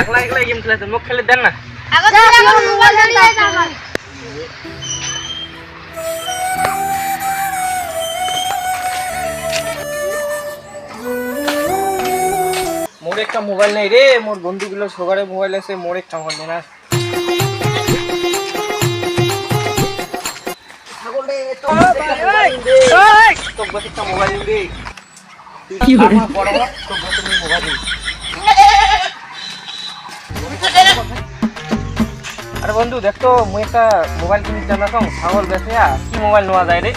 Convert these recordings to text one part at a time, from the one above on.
একলা একলা গেম খেলাতে মুখ খেলে দেন না। মোর একটা মোবাইল নেই রে মোর বন্ধুগুলো সবারে মোবাইল আছে মোর একটা মোবাইল নেই না। মোবাইল দে তুই মোবাইল আরে বন্ধু দেখ তো মুই একটা মোবাইল কিনতে চালাম ছাগল বেচে কি মোবাইল নেওয়া যায় রে?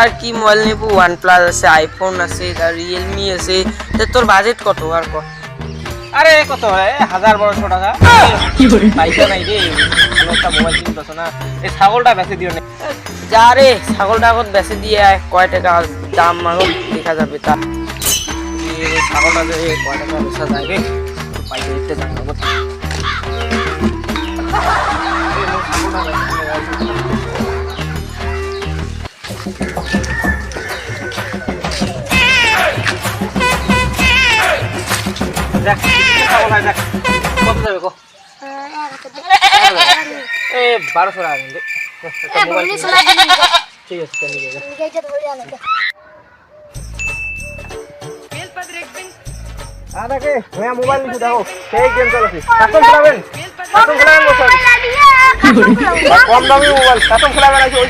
আর কি মোবাইল নেব? ওয়ান প্লাস আছে আইফোন আছে আর রিয়েলমি আছে তা তোর বাজেট কত? আর কত আরে কত হয়? হাজার বারোশো টাকা। পয়সা নাই রে একটা মোবাইল কিনতেছ না? এই ছাগলটা বেচে দিও না। যা রে ছাগলটা এখন বেচে দিয়ে আয়, কয় টাকা দাম এখন দেখা যাবে তা। এই ছাগলটা যে কয় টাকা বেচা যায় রে? পয়সা দিতে জানি না দেখ দেখ কত যাবে কো এ বারোশো টাকা। ঠিক আছে চল নিয়ে যা মোবাইল দেখো সেই গেম চলেছে কাস্টম খেলাবেন কাস্টম খেলাবেন কম দামি মোবাইল কাস্টম খেলাবেন আছে ওই